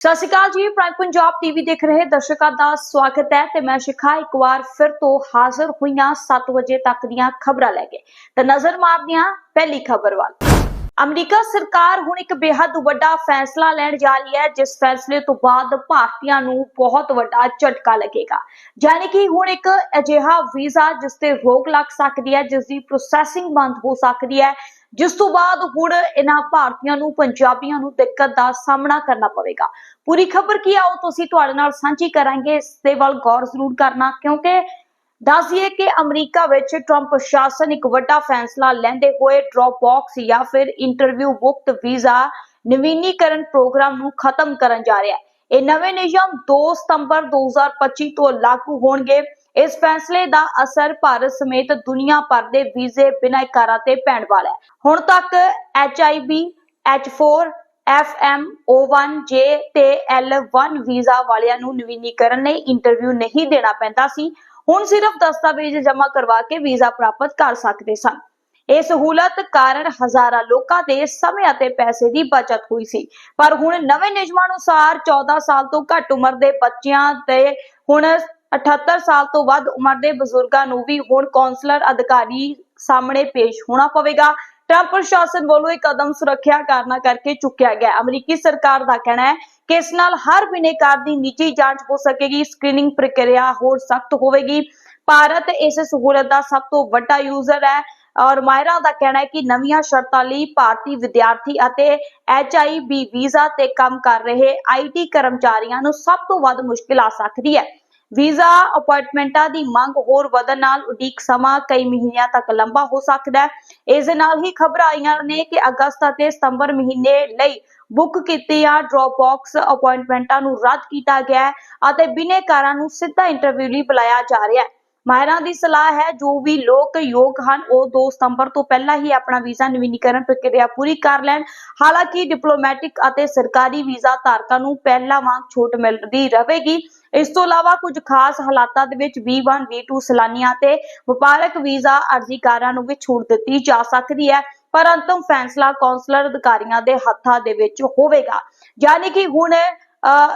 ਸਤਿ ਸ਼੍ਰੀ ਅਕਾਲ ਜੀ prime Punjab TV ਦੇਖ ਰਹੇ ਦਰਸ਼ਕਾਂ ਦਾ ਸਵਾਗਤ ਹੈ ਤੇ ਮੈਂ ਸ਼ਿਖਾ ਇੱਕ ਵਾਰ ਫਿਰ ਤੋਂ ਹਾਜ਼ਰ ਹੋਈਆਂ 7 ਵਜੇ ਤੱਕ ਦੀਆਂ ਖਬਰਾਂ ਲੈ ਕੇ। ਤਾਂ ਨਜ਼ਰ ਮਾਰਦੇ ਪਹਿਲੀ ਖਬਰ ਵੱਲ। ਅਮਰੀਕਾ ਸਰਕਾਰ ਹੁਣ ਇੱਕ ਬੇहद ਵੱਡਾ ਫੈਸਲਾ ਲੈਣ ਜਾ ਰਹੀ ਹੈ, ਜਿਸ ਫੈਸਲੇ ਤੋਂ ਬਾਅਦ ਭਾਰਤੀਆਂ ਨੂੰ ਬਹੁਤ ਵੱਡਾ ਝਟਕਾ ਲੱਗੇਗਾ। ਯਾਨੀ ਕਿ ਹੁਣ ਇੱਕ ਅਜਿਹਾ ਵੀਜ਼ਾ ਜਿਸ ਤੇ ਰੋਕ ਲੱਗ ਸਕਦੀ ਹੈ, ਜਿਸ ਦੀ ਪ੍ਰੋਸੈਸਿੰਗ ਬੰਦ ਹੋ ਸਕਦੀ ਹੈ ਜਿਸ ਤੋਂ ਬਾਅਦ ਹੁਣ ਇਹਨਾਂ ਭਾਰਤੀਆਂ ਨੂੰ, ਪੰਜਾਬੀਆਂ ਨੂੰ ਦਿੱਕਤ ਦਾ ਸਾਹਮਣਾ ਕਰਨਾ ਪਵੇਗਾ। ਪੂਰੀ ਖਬਰ ਕੀ ਆਓ ਤੁਸੀਂ ਤੁਹਾਡੇ ਨਾਲ ਸਾਂਝੀ ਕਰਾਂਗੇ। ਇਸ ਦੇ ਵੱਲ ਗੌਰ ਜ਼ਰੂਰ ਕਰਨਾ, ਕਿਉਂਕਿ ਦੱਸ ਕਿ ਅਮਰੀਕਾ ਵਿੱਚ ਟਰੰਪ ਪ੍ਰਸ਼ਾਸਨ ਇੱਕ ਵੱਡਾ ਫੈਸਲਾ ਲੈਂਦੇ ਹੋਏ ਡ੍ਰੌਪ ਬਾਕਸ ਜਾਂ ਫਿਰ ਇੰਟਰਵਿਊ ਮੁਕਤ ਵੀਜ਼ਾ ਨਵੀਨੀਕਰਨ ਪ੍ਰੋਗਰਾਮ ਨੂੰ ਖਤਮ ਕਰਨ ਜਾ ਰਿਹਾ ਹੈ। ਇਹ ਨਵੇਂ ਨਿਯਮ 2 ਸਤੰਬਰ 2025 ਤੋਂ ਲਾਗੂ ਹੋਣਗੇ। ਇਸ ਫੈਸਲੇ ਦਾ ਅਸਰ ਭਾਰਤ ਸਮੇਤ ਦੁਨੀਆ ਭਰ ਦੇ ਵੀਜ਼ੇ ਬਿਨਾਇਕਾਰਾਂ ਤੇ ਪੈਣ ਵਾਲਾ ਹੈ। ਹੁਣ ਤੱਕ HIV H4 FM O1J ਤੇ L1 ਵੀਜ਼ਾ ਵਾਲਿਆਂ ਨੂੰ ਨਵੀਨੀਕਰਨ ਲਈ ਇੰਟਰਵਿਊ ਨਹੀਂ ਦੇਣਾ ਪੈਂਦਾ ਸੀ। ਹੁਣ ਸਿਰਫ ਦਸਤਾਵੇਜ਼ ਜਮ੍ਹਾਂ ਕਰਵਾ ਕੇ ਵੀਜ਼ਾ ਪ੍ਰਾਪਤ ਕਰ ਸਕਦੇ ਸਨ। ਇਹ ਸਹੂਲਤ ਕਾਰਨ ਹਜ਼ਾਰਾਂ ਲੋਕਾਂ ਦੇ ਸਮੇਂ ਅਤੇ ਪੈਸੇ ਦੀ ਬਚਤ ਹੋਈ ਸੀ। ਪਰ ਹੁਣ ਨਵੇਂ ਨਿਯਮਾਂ ਅਨੁਸਾਰ 14 ਸਾਲ ਤੋਂ ਘੱਟ ਉਮਰ ਦੇ ਬੱਚਿਆਂ ਤੇ ਹੁਣ 78 ਸਾਲ ਤੋਂ ਵੱਧ ਉਮਰ ਦੇ ਬਜ਼ੁਰਗਾਂ ਨੂੰ ਵੀ ਹੁਣ ਕੌਂਸਲਰ ਅਧਿਕਾਰੀ ਸਾਹਮਣੇ ਪੇਸ਼ ਹੋਣਾ ਪਵੇਗਾ। ਟਰੰਪ ਪ੍ਰਸ਼ਾਸਨ ਵੱਲੋਂ ਇਹ ਕਦਮ ਸੁਰੱਖਿਆ ਕਾਰਨਾਂ ਕਰਕੇ ਚੁੱਕਿਆ ਗਿਆ। ਹੈ। ਅਮਰੀਕੀ ਸਰਕਾਰ ਦਾ ਕਹਿਣਾ ਹੈ ਕਿ ਇਸ ਨਾਲ ਹਰ ਬਿਨੇਕਾਰ ਦੀ ਨਿੱਜੀ ਜਾਂਚ ਹੋ ਸਕੇਗੀ, ਸਕਰੀਨਿੰਗ ਪ੍ਰਕਿਰਿਆ ਹੋਰ ਸਖਤ ਹੋਵੇਗੀ। ਭਾਰਤ ਇਸ ਸਹੂਲਤ ਦਾ ਸਭ ਤੋਂ ਵੱਡਾ ਯੂਜ਼ਰ ਹੈ ਔਰ ਮਾਹਿਰਾਂ ਦਾ ਕਹਿਣਾ ਹੈ ਕਿ ਨਵੀਆਂ ਸ਼ਰਤਾਂ ਲਈ ਭਾਰਤੀ ਵਿਦਿਆਰਥੀ ਅਤੇ HIV ਵੀਜ਼ਾ ਤੇ ਕੰਮ ਕਰ ਰਹੇ IT ਕਰਮਚਾਰੀਆਂ ਨੂੰ ਸਭ ਤੋਂ ਵੱਧ ਮੁਸ਼ਕਿਲ ਆ ਸਕਦੀ ਹੈ। ਵੀਜ਼ਾ, ਅਪਾਇੰਟਮੈਂਟਾਂ ਦੀ ਮੰਗ ਹੋਰ ਵਧਣ ਨਾਲ ਉਡੀਕ ਸਮਾਂ ਕਈ ਮਹੀਨਿਆਂ ਤੱਕ ਲੰਬਾ ਹੋ ਸਕਦਾ ਹੈ। ਇਸ ਦੇ ਨਾਲ ਹੀ ਖਬਰਾਂ ਆਈਆਂ ਨੇ ਕਿ ਅਗਸਤ ਅਤੇ ਸਤੰਬਰ ਮਹੀਨੇ ਲਈ ਬੁੱਕ ਕੀਤੀਆਂ ਡ੍ਰੌਪ ਬਾਕਸ ਅਪਾਇੰਟਮੈਂਟਾਂ ਨੂੰ ਰੱਦ ਕੀਤਾ ਗਿਆ ਹੈ ਅਤੇ ਬਿਨੇਕਾਰਾਂ ਨੂੰ ਸਿੱਧਾ ਇੰਟਰਵਿਊ ਲਈ ਬੁਲਾਇਆ ਜਾ ਰਿਹਾ ਹੈ। ਮਾਹਿਰਾਂ ਦੀ ਸਲਾਹ ਹੈ, ਜੋ ਵੀ ਲੋਕ ਯੋਗ ਹਨ, ਉਹ 2 ਸਤੰਬਰ ਤੋਂ ਪਹਿਲਾਂ ਹੀ ਆਪਣਾ ਵੀਜ਼ਾ ਨਵੀਨੀਕਰਨ ਪ੍ਰਕਿਰਿਆ ਪੂਰੀ ਕਰ ਲੈਣ। ਹਾਲਾਂਕਿ ਡਿਪਲੋਮੈਟਿਕ ਅਤੇ ਸਰਕਾਰੀ ਵੀਜ਼ਾ ਧਾਰਕਾਂ ਨੂੰ ਪਹਿਲਾਂ ਵਾਂਗ ਛੋਟ ਮਿਲਦੀ ਰਹੇਗੀ। ਇਸ ਤੋਂ ਇਲਾਵਾ ਕੁਝ ਖਾਸ ਹਾਲਾਤਾਂ ਦੇ ਵਿੱਚ V1 V2 ਸੈਲਾਨੀਆਂ ਤੇ ਵਪਾਰਕ ਵੀਜ਼ਾ ਅਰਜ਼ੀਕਾਰਾਂ ਨੂੰ ਵੀ ਛੂਟ ਦਿੱਤੀ ਜਾ ਸਕਦੀ ਹੈ। ਪਰ ਅੰਤਮ ਫੈਸਲਾ ਕੌਂਸਲਰ ਅਧਿਕਾਰੀਆਂ ਦੇ ਹੱਥਾਂ ਦੇ ਵਿੱਚ ਹੋਵੇਗਾ। ਯਾਨੀ ਕਿ ਹੁਣ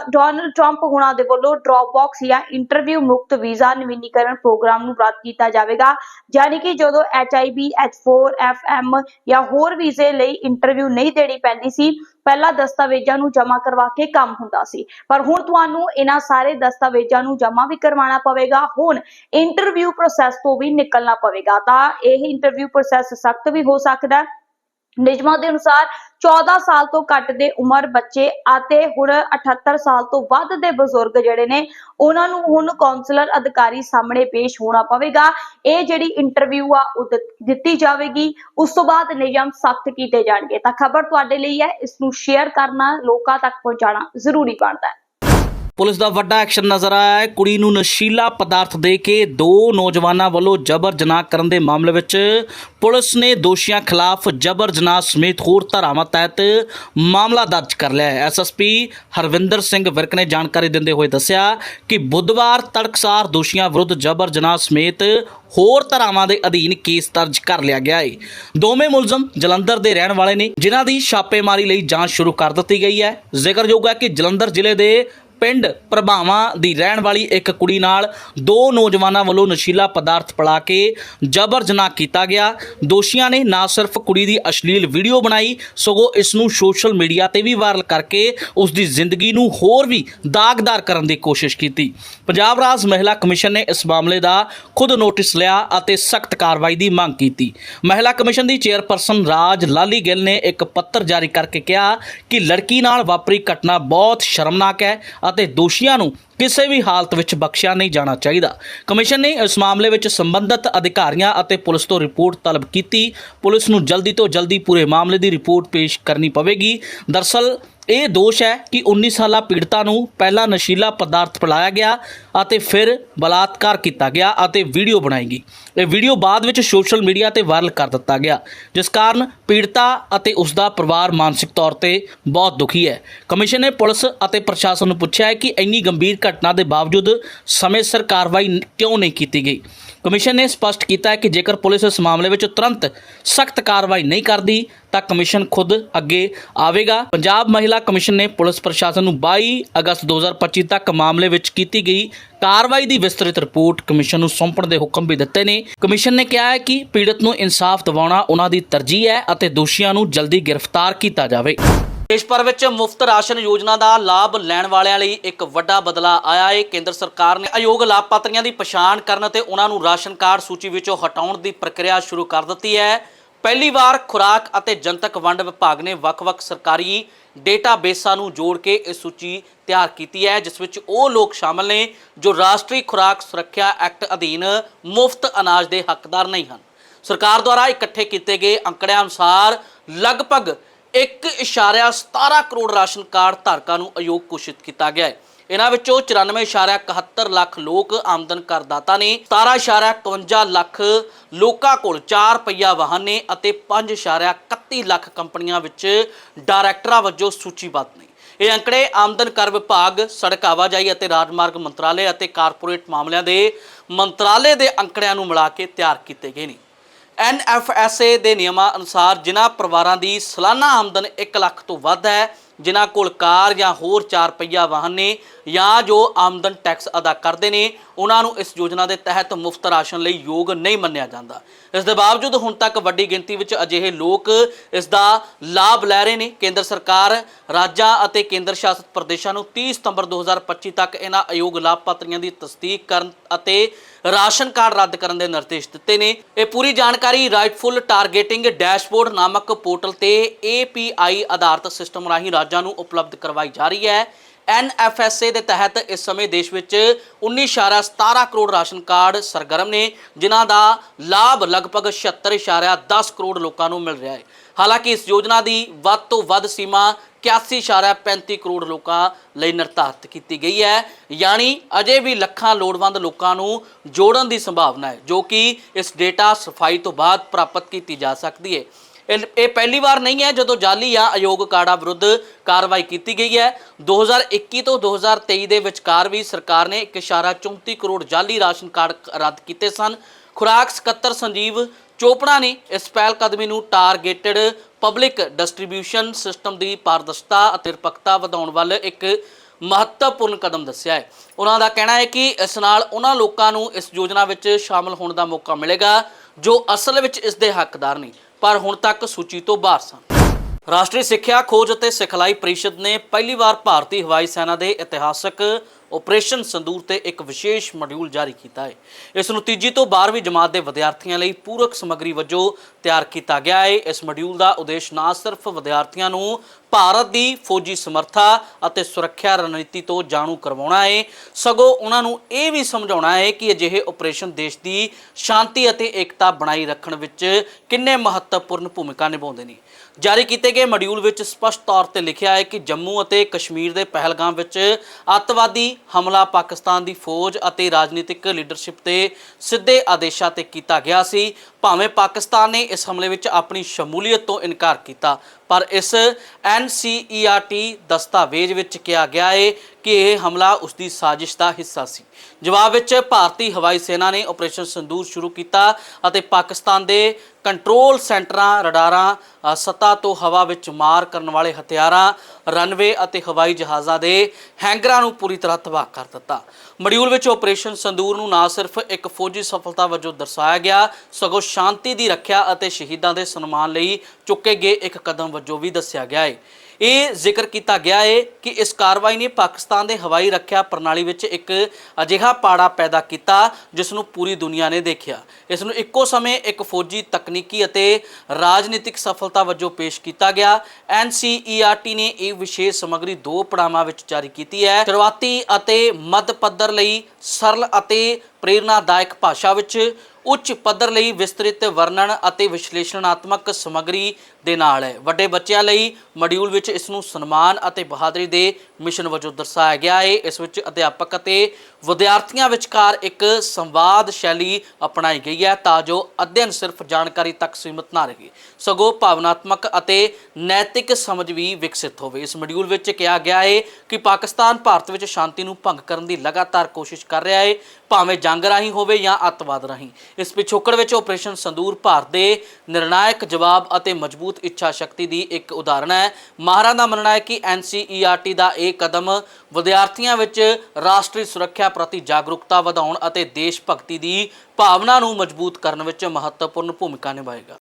ਡੋਨਲਡ ਟਰੰਪ ਹੁਣਾਂ ਦੇ ਵੱਲੋਂ ਡ੍ਰੌਪ ਜਾਂ ਇੰਟਰਵਿਊ ਮੁਕਤ ਵੀਜ਼ਾ ਨਵੀਨੀਕਰਨ ਪ੍ਰੋਗਰਾਮ ਨੂੰ ਰੱਦ ਕੀਤਾ ਜਾਵੇਗਾ। ਯਾਨੀ ਕਿ ਜਦੋਂ HIV H4 FM ਜਾਂ ਹੋਰ ਵੀਜ਼ੇ ਲਈ ਇੰਟਰਵਿਊ ਨਹੀਂ ਦੇਣੀ ਪੈਂਦੀ ਸੀ, ਪਹਿਲਾਂ ਦਸਤਾਵੇਜ਼ਾਂ ਨੂੰ ਜਮ੍ਹਾਂ ਕਰਵਾ ਕੇ ਕੰਮ ਹੁੰਦਾ ਸੀ। ਪਰ ਹੁਣ ਤੁਹਾਨੂੰ ਇਹਨਾਂ ਸਾਰੇ ਦਸਤਾਵੇਜ਼ਾਂ ਨੂੰ ਜਮ੍ਹਾਂ ਵੀ ਕਰਵਾਉਣਾ ਪਵੇਗਾ। ਹੁਣ ਇੰਟਰਵਿਊ ਪ੍ਰੋਸੈਸ ਤੋਂ ਵੀ ਨਿਕਲਣਾ ਪਵੇਗਾ। ਤਾਂ ਇਹ ਇੰਟਰਵਿਊ ਪ੍ਰੋਸੈਸ ਸਖਤ ਵੀ ਹੋ ਸਕਦਾ ਹੈ। ਨਿਯਮਾਂ ਦੇ ਅਨੁਸਾਰ 14 ਸਾਲ ਤੋਂ ਘੱਟ ਦੇ ਉਮਰ ਬੱਚੇ ਅਤੇ ਹੁਣ 78 ਸਾਲ ਤੋਂ ਵੱਧ ਦੇ ਬਜ਼ੁਰਗ ਜਿਹੜੇ ਨੇ, ਉਹਨਾਂ ਨੂੰ ਹੁਣ ਕਾਉਂਸਲਰ ਅਧਿਕਾਰੀ ਸਾਹਮਣੇ ਪੇਸ਼ ਹੋਣਾ ਪਵੇਗਾ। ਇਹ ਜਿਹੜੀ ਇੰਟਰਵਿਊ ਆ, ਉਹ ਦਿੱਤੀ ਜਾਵੇਗੀ। ਉਸ ਤੋਂ ਬਾਅਦ ਨਿਯਮ ਸਖਤ ਕੀਤੇ ਜਾਣਗੇ। ਤਾਂ ਖਬਰ ਤੁਹਾਡੇ ਲਈ ਹੈ, ਇਸ ਨੂੰ ਸ਼ੇਅਰ ਕਰਨਾ, ਲੋਕਾਂ ਤੱਕ ਪਹੁੰਚਾਉਣਾ ਜ਼ਰੂਰੀ ਬਣਦਾ ਹੈ। ਪੁਲਿਸ ਦਾ ਵੱਡਾ ਐਕਸ਼ਨ ਨਜ਼ਰ ਆਇਆ ਹੈ। ਕੁੜੀ ਨੂੰ ਨਸ਼ੀਲਾ ਪਦਾਰਥ ਦੇ ਕੇ ਦੋ ਨੌਜਵਾਨਾਂ ਵੱਲੋਂ ਜਬਰ ਜਨਾਹ ਕਰਨ ਦੇ ਮਾਮਲੇ ਵਿੱਚ ਪੁਲਿਸ ਨੇ ਦੋਸ਼ੀਆਂ ਖਿਲਾਫ ਜਬਰ ਜਨਾਹ ਸਮੇਤ ਹੋਰ ਧਾਰਾਵਾਂ ਤਹਿਤ ਮਾਮਲਾ ਦਰਜ ਕਰ ਲਿਆ ਹੈ। ਐਸਐਸਪੀ ਹਰਵਿੰਦਰ ਸਿੰਘ ਵਿਰਕ ਨੇ ਜਾਣਕਾਰੀ ਦਿੰਦੇ ਹੋਏ ਦੱਸਿਆ ਕਿ ਬੁੱਧਵਾਰ ਤੜਕਸਾਰ ਦੋਸ਼ੀਆਂ ਵਿਰੁੱਧ ਜਬਰ ਜਨਾਹ ਸਮੇਤ ਹੋਰ ਧਾਰਾਵਾਂ ਦੇ ਅਧੀਨ ਕੇਸ ਦਰਜ ਕਰ ਲਿਆ ਗਿਆ ਹੈ। ਦੋਵੇਂ ਮੁਲਜ਼ਮ ਜਲੰਧਰ ਦੇ ਰਹਿਣ ਵਾਲੇ ਨੇ, ਜਿਨ੍ਹਾਂ ਦੀ ਛਾਪੇਮਾਰੀ ਲਈ ਜਾਂਚ ਸ਼ੁਰੂ ਕਰ ਦਿੱਤੀ ਗਈ ਹੈ। ਜ਼ਿਕਰਯੋਗ ਹੈ ਕਿ ਜਲੰਧਰ ਜ਼ਿਲ੍ਹੇ ਦੇ ਪਿੰਡ ਪ੍ਰਭਾਵਾਂ ਦੀ ਰਹਿਣ ਵਾਲੀ ਇੱਕ ਕੁੜੀ ਨਾਲ ਦੋ ਨੌਜਵਾਨਾਂ ਵੱਲੋਂ ਨਸ਼ੀਲਾ ਪਦਾਰਥ ਪਲਾ ਕੇ ਜਬਰ ਜਨਾਹ ਕੀਤਾ ਗਿਆ। ਦੋਸ਼ੀਆਂ ਨੇ ਨਾ ਸਿਰਫ ਕੁੜੀ ਦੀ ਅਸ਼ਲੀਲ ਵੀਡੀਓ ਬਣਾਈ, ਸਗੋਂ ਇਸ ਨੂੰ ਸੋਸ਼ਲ ਮੀਡੀਆ ਤੇ ਵੀ ਵਾਇਰਲ ਕਰਕੇ ਉਸ ਦੀ ਜ਼ਿੰਦਗੀ ਨੂੰ ਹੋਰ ਵੀ ਦਾਗਦਾਰ ਕਰਨ ਦੀ ਕੋਸ਼ਿਸ਼ ਕੀਤੀ। ਪੰਜਾਬ ਰਾਜ ਮਹਿਲਾ ਕਮਿਸ਼ਨ ਨੇ ਇਸ ਮਾਮਲੇ ਦਾ ਖੁਦ ਨੋਟਿਸ ਲਿਆ ਅਤੇ ਸਖਤ ਕਾਰਵਾਈ ਦੀ ਮੰਗ ਕੀਤੀ। ਮਹਿਲਾ ਕਮਿਸ਼ਨ ਦੀ ਚੇਅਰਪਰਸਨ ਰਾਜ ਲਾਲੀ ਗਿੱਲ ਨੇ ਇੱਕ ਪੱਤਰ ਜਾਰੀ ਕਰਕੇ ਕਿਹਾ ਕਿ ਲੜਕੀ ਨਾਲ ਵਾਪਰੀ ਘਟਨਾ ਬਹੁਤ ਸ਼ਰਮਨਾਕ ਹੈ ਅਤੇ ਦੋਸ਼ੀਆਂ ਨੂੰ ਕਿਸੇ ਵੀ ਹਾਲਤ ਵਿੱਚ ਬਖਸ਼ਿਆ ਨਹੀਂ ਜਾਣਾ ਚਾਹੀਦਾ। ਕਮਿਸ਼ਨ ਨੇ ਇਸ ਮਾਮਲੇ ਵਿੱਚ ਸੰਬੰਧਿਤ ਅਧਿਕਾਰੀਆਂ ਅਤੇ ਪੁਲਿਸ ਤੋਂ ਰਿਪੋਰਟ ਤਲਬ ਕੀਤੀ। ਪੁਲਿਸ ਨੂੰ ਜਲਦੀ ਤੋਂ ਜਲਦੀ ਪੂਰੇ ਮਾਮਲੇ ਦੀ ਰਿਪੋਰਟ ਪੇਸ਼ ਕਰਨੀ ਪਵੇਗੀ। ਦਰਸਲ ਇਹ ਦੋਸ਼ ਹੈ ਕਿ 19 ਸਾਲਾ ਪੀੜਤਾ ਨੂੰ ਪਹਿਲਾਂ ਨਸ਼ੀਲਾ ਪਦਾਰਥ ਪਿਲਾਇਆ ਗਿਆ ਅਤੇ ਫਿਰ ਬਲਾਤਕਾਰ ਕੀਤਾ ਗਿਆ ਅਤੇ ਵੀਡੀਓ ਬਣਾਈ ਗਈ। ਇਹ ਵੀਡੀਓ ਬਾਅਦ ਵਿੱਚ ਸੋਸ਼ਲ ਮੀਡੀਆ ਤੇ ਵਾਇਰਲ ਕਰ ਦਿੱਤਾ ਗਿਆ, ਜਿਸ ਕਾਰਨ ਪੀੜਤਾ ਅਤੇ ਉਸ ਦਾ ਪਰਿਵਾਰ ਮਾਨਸਿਕ ਤੌਰ ਤੇ ਬਹੁਤ ਦੁਖੀ ਹੈ। ਕਮਿਸ਼ਨ ਨੇ ਪੁਲਿਸ ਅਤੇ ਪ੍ਰਸ਼ਾਸਨ ਨੂੰ ਪੁੱਛਿਆ ਹੈ ਕਿ ਇੰਨੀ ਗੰਭੀਰ ਘਟਨਾ ਦੇ ਬਾਵਜੂਦ ਸਮੇਂ ਸਿਰ ਕਾਰਵਾਈ ਕਿਉਂ ਨਹੀਂ ਕੀਤੀ ਗਈ। ਕਮਿਸ਼ਨ ਨੇ ਸਪਸ਼ਟ ਕੀਤਾ ਹੈ ਕਿ ਜੇਕਰ ਪੁਲਿਸ ਇਸ ਮਾਮਲੇ ਵਿੱਚ ਤੁਰੰਤ ਸਖਤ ਕਾਰਵਾਈ ਨਹੀਂ ਕਰਦੀ ਤਾਂ ਕਮਿਸ਼ਨ ਖੁਦ ਅੱਗੇ ਆਵੇਗਾ। ਪੰਜਾਬ ਮਹਿਲਾ ਕਮਿਸ਼ਨ ਨੇ ਪੁਲਿਸ ਪ੍ਰਸ਼ਾਸਨ ਨੂੰ 22 ਅਗਸਤ 2025 ਤੱਕ ਮਾਮਲੇ ਵਿੱਚ ਕੀਤੀ ਗਈ ਕਾਰਵਾਈ ਦੀ ਵਿਸਤ੍ਰਿਤ ਰਿਪੋਰਟ ਕਮਿਸ਼ਨ ਨੂੰ ਸੌਂਪਣ ਦੇ ਹੁਕਮ ਵੀ ਦਿੱਤੇ ਨੇ। ਕਮਿਸ਼ਨ ਨੇ ਕਿਹਾ ਹੈ ਕਿ ਪੀੜਤ ਨੂੰ ਇਨਸਾਫ ਦਿਵਾਉਣਾ ਉਹਨਾਂ ਦੀ ਤਰਜੀਹ ਹੈ ਅਤੇ ਦੋਸ਼ੀਆਂ ਨੂੰ ਜਲਦੀ ਗ੍ਰਿਫਤਾਰ ਕੀਤਾ ਜਾਵੇ। ਦੇਸ਼ ਭਰ ਵਿੱਚ ਮੁਫਤ ਰਾਸ਼ਨ ਯੋਜਨਾ ਦਾ ਲਾਭ ਲੈਣ ਵਾਲਿਆਂ ਲਈ ਇੱਕ ਵੱਡਾ ਬਦਲਾਅ ਆਇਆ ਹੈ ਕੇਂਦਰ ਸਰਕਾਰ ਨੇ ਅਯੋਗ ਲਾਭਪਾਤਰੀਆਂ ਦੀ ਪਛਾਣ ਕਰਨ ਅਤੇ ਉਹਨਾਂ ਨੂੰ ਰਾਸ਼ਨ ਕਾਰਡ ਸੂਚੀ ਵਿੱਚੋਂ ਹਟਾਉਣ ਦੀ ਪ੍ਰਕਿਰਿਆ ਸ਼ੁਰੂ ਕਰ ਦਿੱਤੀ ਹੈ। ਪਹਿਲੀ ਵਾਰ ਖੁਰਾਕ ਅਤੇ ਜਨਤਕ ਵੰਡ ਵਿਭਾਗ ਨੇ ਵੱਖ-ਵੱਖ ਸਰਕਾਰੀ ਡੇਟਾਬੇਸਾਂ ਨੂੰ ਜੋੜ ਕੇ ਇਹ ਸੂਚੀ ਤਿਆਰ ਕੀਤੀ ਹੈ, ਜਿਸ ਵਿੱਚ ਉਹ ਲੋਕ ਸ਼ਾਮਲ ਨੇ ਜੋ ਰਾਸ਼ਟਰੀ ਖੁਰਾਕ ਸੁਰੱਖਿਆ ਐਕਟ ਅਧੀਨ ਮੁਫਤ ਅਨਾਜ ਦੇ ਹੱਕਦਾਰ ਨਹੀਂ ਹਨ। ਸਰਕਾਰ ਦੁਆਰਾ ਇਕੱਠੇ ਕੀਤੇ ਗਏ ਅੰਕੜਿਆਂ ਅਨੁਸਾਰ ਲਗਭਗ 1.17 ਕਰੋੜ ਰਾਸ਼ਨ ਕਾਰਡ ਧਾਰਕਾਂ ਨੂੰ ਅਯੋਗ ਘੋਸ਼ਿਤ ਕੀਤਾ ਗਿਆ ਹੈ। ਇਹਨਾਂ ਵਿੱਚੋਂ 94.71 ਲੱਖ ਲੋਕ ਆਮਦਨ ਕਰਦਾਤਾ ਨੇ 17.51 ਲੱਖ ਲੋਕਾਂ ਕੋਲ 4 ਪਹੀਆ ਵਾਹਨ ਨੇ ਅਤੇ 5.31 ਲੱਖ ਕੰਪਨੀਆਂ ਵਿੱਚ ਡਾਇਰੈਕਟਰਾਂ ਵਜੋਂ ਸੂਚੀਬੱਧ ਨੇ। ਇਹ ਅੰਕੜੇ ਆਮਦਨ ਕਰ ਵਿਭਾਗ, ਸੜਕ ਆਵਾਜਾਈ ਅਤੇ ਰਾਜਮਾਰਗ ਮੰਤਰਾਲੇ ਅਤੇ ਕਾਰਪੋਰੇਟ ਮਾਮਲਿਆਂ ਦੇ ਮੰਤਰਾਲੇ ਦੇ ਅੰਕੜਿਆਂ ਨੂੰ ਮਿਲਾ ਕੇ ਤਿਆਰ ਕੀਤੇ ਗਏ ਨੇ। ਐਨਐਫਐਸਏ ਦੇ ਨਿਯਮਾਂ ਅਨੁਸਾਰ ਜਿਨ੍ਹਾਂ ਪਰਿਵਾਰਾਂ ਦੀ ਸਾਲਾਨਾ ਆਮਦਨ 1 ਲੱਖ ਤੋਂ ਵੱਧ ਹੈ ਜਿਨ੍ਹਾਂ ਕੋਲ ਕਾਰ ਜਾਂ ਹੋਰ ਚਾਰ ਪਹੀਆ ਵਾਹਨ ਨੇ ਜਾਂ ਜੋ ਆਮਦਨ ਟੈਕਸ ਅਦਾ ਕਰਦੇ ਨੇ, ਉਹਨਾਂ ਨੂੰ ਇਸ ਯੋਜਨਾ ਦੇ ਤਹਿਤ ਮੁਫਤ ਰਾਸ਼ਨ ਲਈ ਯੋਗ ਨਹੀਂ ਮੰਨਿਆ ਜਾਂਦਾ। ਇਸ ਦੇ ਬਾਵਜੂਦ ਹੁਣ ਤੱਕ ਵੱਡੀ ਗਿਣਤੀ ਵਿੱਚ ਅਜਿਹੇ ਲੋਕ ਇਸ ਦਾ ਲਾਭ ਲੈ ਰਹੇ ਨੇ। ਕੇਂਦਰ ਸਰਕਾਰ, ਰਾਜਾਂ ਅਤੇ ਕੇਂਦਰ ਸ਼ਾਸਤ ਪ੍ਰਦੇਸ਼ਾਂ ਨੂੰ 30 ਸਤੰਬਰ 2025 ਤੱਕ ਇਹਨਾਂ ਅਯੋਗ ਲਾਭਪਾਤਰੀਆਂ ਦੀ ਤਸਦੀਕ ਕਰਨ ਅਤੇ ਰਾਸ਼ਨ ਕਾਰਡ ਰੱਦ ਕਰਨ ਦੇ ਨਿਰਦੇਸ਼ ਦਿੱਤੇ ਨੇ। ਇਹ ਪੂਰੀ ਜਾਣਕਾਰੀ ਰਾਈਟਫੁਲ ਟਾਰਗੇਟਿੰਗ ਡੈਸ਼ਬੋਰਡ ਨਾਮਕ ਪੋਰਟਲ ਤੇ API ਆਧਾਰਿਤ ਸਿਸਟਮ ਰਾਹੀਂ ਰਾਜਾਂ ਨੂੰ ਉਪਲਬਧ ਕਰਵਾਈ ਜਾ ਰਹੀ ਹੈ। NFSA ਦੇ ਤਹਿਤ ਇਸ ਸਮੇਂ ਦੇਸ਼ ਵਿੱਚ 19.17 ਕਰੋੜ ਰਾਸ਼ਨ ਕਾਰਡ ਸਰਗਰਮ ਨੇ, ਜਿਨ੍ਹਾਂ ਦਾ ਲਾਭ ਲਗਭਗ 76.10 ਕਰੋੜ ਲੋਕਾਂ ਨੂੰ ਮਿਲ ਰਿਹਾ ਹੈ। ਹਾਲਾਂਕਿ ਇਸ ਯੋਜਨਾ ਦੀ ਵੱਧ ਤੋਂ ਵੱਧ ਸੀਮਾ 81.35 ਕਰੋੜ ਲੋਕਾਂ ਲਈ ਨਿਰਧਾਰਤ ਕੀਤੀ ਗਈ ਹੈ। ਯਾਨੀ ਅਜੇ ਵੀ ਲੱਖਾਂ ਲੋੜਵੰਦ ਲੋਕਾਂ ਨੂੰ ਜੋੜਨ ਦੀ ਸੰਭਾਵਨਾ ਹੈ, ਜੋ ਕਿ ਇਸ ਡੇਟਾ ਸਫ਼ਾਈ ਤੋਂ ਬਾਅਦ ਪ੍ਰਾਪਤ ਕੀਤੀ ਜਾ ਸਕਦੀ ਹੈ। ਇਹ ਇਹ ਪਹਿਲੀ ਵਾਰ ਨਹੀਂ ਹੈ ਜਦੋਂ ਜਾਲੀ ਜਾਂ ਅਯੋਗ ਕਾਰਡਾਂ ਵਿਰੁੱਧ ਕਾਰਵਾਈ ਕੀਤੀ ਗਈ ਹੈ। 2021 ਤੋਂ 2023 ਦੇ ਵਿਚਕਾਰ ਵੀ ਸਰਕਾਰ ਨੇ 1.34 ਕਰੋੜ ਜਾਲੀ ਰਾਸ਼ਨ ਕਾਰਡ ਰੱਦ ਕੀਤੇ ਸਨ। ਖੁਰਾਕ ਸਕੱਤਰ ਸੰਜੀਵ ਚੋਪੜਾ ਨੇ ਇਸ ਪਹਿਲ ਕਦਮੀ ਨੂੰ ਟਾਰਗੇਟਡ ਪਬਲਿਕ ਡਿਸਟ੍ਰੀਬਿਊਸ਼ਨ ਸਿਸਟਮ ਦੀ ਪਾਰਦਰਸ਼ਤਾ ਅਤੇ ਨਿਰਪੱਖਤਾ ਵਧਾਉਣ ਵੱਲ ਇੱਕ ਮਹੱਤਵਪੂਰਨ ਕਦਮ ਦੱਸਿਆ ਹੈ। ਉਹਨਾਂ ਦਾ ਕਹਿਣਾ ਹੈ ਕਿ ਇਸ ਨਾਲ ਉਹਨਾਂ ਲੋਕਾਂ ਨੂੰ ਇਸ ਯੋਜਨਾ ਵਿੱਚ ਸ਼ਾਮਲ ਹੋਣ ਦਾ ਮੌਕਾ ਮਿਲੇਗਾ, ਜੋ ਅਸਲ ਵਿੱਚ ਇਸ ਦੇ ਹੱਕਦਾਰ ਨਹੀਂ ਪਰ ਹੁਣ ਤੱਕ ਸੂਚੀ ਤੋਂ ਬਾਹਰ ਸਨ। ਰਾਸ਼ਟਰੀ ਸਿੱਖਿਆ ਖੋਜ ਅਤੇ ਸਿਖਲਾਈ ਪਰਿਸ਼ਦ ਨੇ ਪਹਿਲੀ ਵਾਰ ਭਾਰਤੀ ਹਵਾਈ ਸੈਨਾ ਦੇ ਇਤਿਹਾਸਕ ਆਪਰੇਸ਼ਨ ਸੰਦੂਰ ਤੇ ਇੱਕ ਵਿਸ਼ੇਸ਼ ਮੋਡਿਊਲ ਜਾਰੀ ਕੀਤਾ ਹੈ। ਇਸ ਨੂੰ ਤੀਜੀ ਤੋਂ 12ਵੀਂ ਜਮਾਤ ਦੇ ਵਿਦਿਆਰਥੀਆਂ ਲਈ ਪੂਰਕ ਸਮੱਗਰੀ ਵਜੋਂ ਤਿਆਰ ਕੀਤਾ ਗਿਆ ਹੈ। ਇਸ ਮੋਡਿਊਲ ਦਾ ਉਦੇਸ਼ ਨਾ ਸਿਰਫ ਵਿਦਿਆਰਥੀਆਂ ਨੂੰ ਭਾਰਤ ਦੀ ਫੌਜੀ ਸਮਰੱਥਾ ਅਤੇ ਸੁਰੱਖਿਆ ਰਣਨੀਤੀ ਤੋਂ ਜਾਣੂ ਕਰਵਾਉਣਾ ਹੈ, ਸਗੋਂ ਉਹਨਾਂ ਨੂੰ ਇਹ ਵੀ ਸਮਝਾਉਣਾ ਹੈ ਕਿ ਅਜਿਹੇ ਆਪਰੇਸ਼ਨ ਦੇਸ਼ ਦੀ ਸ਼ਾਂਤੀ ਅਤੇ ਏਕਤਾ ਬਣਾਈ ਰੱਖਣ ਵਿੱਚ ਕਿੰਨੇ ਮਹੱਤਵਪੂਰਨ ਭੂਮਿਕਾ ਨਿਭਾਉਂਦੇ ਨੇ। ਜਾਰੀ ਕੀਤੇ ਗਏ ਮੋਡਿਊਲ ਵਿੱਚ ਸਪਸ਼ਟ ਤੌਰ ਤੇ ਲਿਖਿਆ ਹੈ ਕਿ ਜੰਮੂ ਅਤੇ ਕਸ਼ਮੀਰ ਦੇ ਪਹਿਲਗਾਮ ਵਿੱਚ ਅੱਤਵਾਦੀ ਹਮਲਾ ਪਾਕਿਸਤਾਨ ਦੀ ਫੌਜ ਅਤੇ ਰਾਜਨੀਤਿਕ ਲੀਡਰਸ਼ਿਪ ਦੇ ਸਿੱਧੇ ਆਦੇਸ਼ਾਂ ਤੇ ਕੀਤਾ ਗਿਆ ਸੀ। ਭਾਵੇਂ ਪਾਕਿਸਤਾਨ ਨੇ ਇਸ ਹਮਲੇ ਵਿੱਚ ਆਪਣੀ ਸ਼ਮੂਲੀਅਤ ਤੋਂ ਇਨਕਾਰ ਕੀਤਾ ਪਰ ਇਸ NCERT ਦਸਤਾਵੇਜ਼ ਵਿੱਚ ਕਿਹਾ ਗਿਆ ਹੈ ਕਿ ਇਹ ਹਮਲਾ ਉਸ ਦੀ ਸਾਜ਼ਿਸ਼ ਦਾ ਹਿੱਸਾ ਸੀ। ਜਵਾਬ ਵਿੱਚ ਭਾਰਤੀ ਹਵਾਈ ਸੈਨਾ ਨੇ ਆਪਰੇਸ਼ਨ ਸੰਦੂਰ ਸ਼ੁਰੂ ਕੀਤਾ ਅਤੇ ਪਾਕਿਸਤਾਨ ਦੇ ਕੰਟਰੋਲ ਸੈਂਟਰਾਂ ਰਡਾਰਾਂ ਅ, ਤੋਂ ਹਵਾ ਵਿੱਚ ਮਾਰ ਕਰਨ ਵਾਲੇ ਹਥਿਆਰਾਂ ਰਨਵੇ ਅਤੇ ਹਵਾਈ ਜਹਾਜ਼ਾਂ ਦੇ ਹੈਂਗਰਾਂ ਨੂੰ ਪੂਰੀ ਤਰ੍ਹਾਂ ਤਬਾਹ ਕਰ ਦਿੱਤਾ। ਮੋਡਿਊਲ ਵਿੱਚ ਆਪਰੇਸ਼ਨ ਸੰਦੂਰ ਨੂੰ ਨਾ ਸਿਰਫ ਇੱਕ ਫੌਜੀ ਸਫਲਤਾ ਵਜੋਂ ਦਰਸਾਇਆ ਗਿਆ ਸਗੋਂ ਸ਼ਾਂਤੀ ਦੀ ਰੱਖਿਆ ਅਤੇ ਸ਼ਹੀਦਾਂ ਦੇ ਸਨਮਾਨ ਲਈ ਚੁੱਕੇ ਗਏ ਇੱਕ ਕਦਮ ਵਜੋਂ ਵੀ ਦੱਸਿਆ ਗਿਆ ਹੈ ਇਹ ਜ਼ਿਕਰ ਕੀਤਾ ਗਿਆ ਹੈ ਕਿ ਇਸ ਕਾਰਵਾਈ ਨੇ ਪਾਕਿਸਤਾਨ ਦੇ ਹਵਾਈ ਰੱਖਿਆ ਪ੍ਰਣਾਲੀ ਵਿੱਚ ਇੱਕ ਅਜਿਹਾ ਪਾੜਾ ਪੈਦਾ ਕੀਤਾ, ਜਿਸ ਨੂੰ ਪੂਰੀ ਦੁਨੀਆ ਨੇ ਦੇਖਿਆ। ਇਸ ਨੂੰ ਇੱਕੋ ਸਮੇਂ ਇੱਕ ਫੌਜੀ ਤਕਨੀਕੀ ਅਤੇ ਰਾਜਨੀਤਿਕ ਸਫਲਤਾ ਵਜੋਂ ਪੇਸ਼ ਕੀਤਾ ਗਿਆ। NCERT ਨੇ ਇਹ ਵਿਸ਼ੇਸ਼ ਸਮੱਗਰੀ ਦੋ ਪੜਾਵਾਂ ਵਿੱਚ ਜਾਰੀ ਕੀਤੀ ਹੈ। ਸ਼ੁਰੂਆਤੀ ਅਤੇ ਮੱਧ ਪੱਧਰ ਲਈ ਸਰਲ ਅਤੇ ਪ੍ਰੇਰਨਾਦਾਇਕ ਭਾਸ਼ਾ ਵਿੱਚ ਉੱਚ ਪੱਧਰ ਲਈ ਵਿਸਤ੍ਰਿਤ ਵਰਣਨ ਅਤੇ ਵਿਸ਼ਲੇਸ਼ਣਾਤਮਕ ਸਮੱਗਰੀ ਦੇ ਨਾਲ ਹੈ। ਵੱਡੇ ਬੱਚਿਆਂ ਲਈ ਮੋਡਿਊਲ ਵਿੱਚ ਇਸ ਨੂੰ ਸਨਮਾਨ ਅਤੇ ਬਹਾਦਰੀ ਦੇ ਮਿਸ਼ਨ ਵਜੋਂ ਦਰਸਾਇਆ ਗਿਆ ਹੈ। ਇਸ ਵਿੱਚ ਅਧਿਆਪਕ ਅਤੇ ਵਿਦਿਆਰਥੀਆਂ ਵਿਚਕਾਰ ਇੱਕ ਸੰਵਾਦ ਸ਼ੈਲੀ ਅਪਣਾਈ ਗਈ ਹੈ ਤਾਂ ਜੋ ਅਧਿਐਨ ਸਿਰਫ ਜਾਣਕਾਰੀ ਤੱਕ ਸੀਮਿਤ ਨਾ ਰਹੇ, ਸਗੋਂ ਭਾਵਨਾਤਮਕ ਅਤੇ ਨੈਤਿਕ ਸਮਝ ਵੀ ਵਿਕਸਿਤ ਹੋਵੇ। ਇਸ ਮੋਡਿਊਲ ਵਿੱਚ ਕਿਹਾ ਗਿਆ ਹੈ ਕਿ ਪਾਕਿਸਤਾਨ ਭਾਰਤ ਵਿੱਚ ਸ਼ਾਂਤੀ ਨੂੰ ਭੰਗ ਕਰਨ ਦੀ ਲਗਾਤਾਰ ਕੋਸ਼ਿਸ਼ ਕਰ ਰਿਹਾ ਹੈ, ਭਾਵੇਂ ਜੰਗ ਰਾਹੀਂ ਹੋਵੇ ਜਾਂ ਅੱਤਵਾਦ ਰਾਹੀਂ। ਇਸ ਪਿਛੋਕੜ ਵਿੱਚ ਆਪਰੇਸ਼ਨ ਸੰਦੂਰ ਭਾਰਤ ਦੇ ਨਿਰਣਾਇਕ ਜਵਾਬ ਅਤੇ ਮਜ਼ਬੂਤ ਇੱਛਾ ਸ਼ਕਤੀ ਦੀ ਇੱਕ ਉਦਾਹਰਣ ਹੈ। ਮਾਹਰਾਂ ਦਾ ਮੰਨਣਾ ਹੈ ਕਿ ਐਨਸੀਈਆਰਟੀ ਦਾ ਇਹ ਕਦਮ ਵਿਦਿਆਰਥੀਆਂ ਵਿੱਚ ਰਾਸ਼ਟਰੀ ਸੁਰੱਖਿਆ ਪ੍ਰਤੀ ਜਾਗਰੂਕਤਾ ਵਧਾਉਣ ਅਤੇ ਦੇਸ਼ ਭਗਤੀ ਦੀ ਭਾਵਨਾ ਨੂੰ ਮਜ਼ਬੂਤ ਕਰਨ ਵਿੱਚ ਮਹੱਤਵਪੂਰਨ ਭੂਮਿਕਾ ਨਿਭਾਏਗਾ।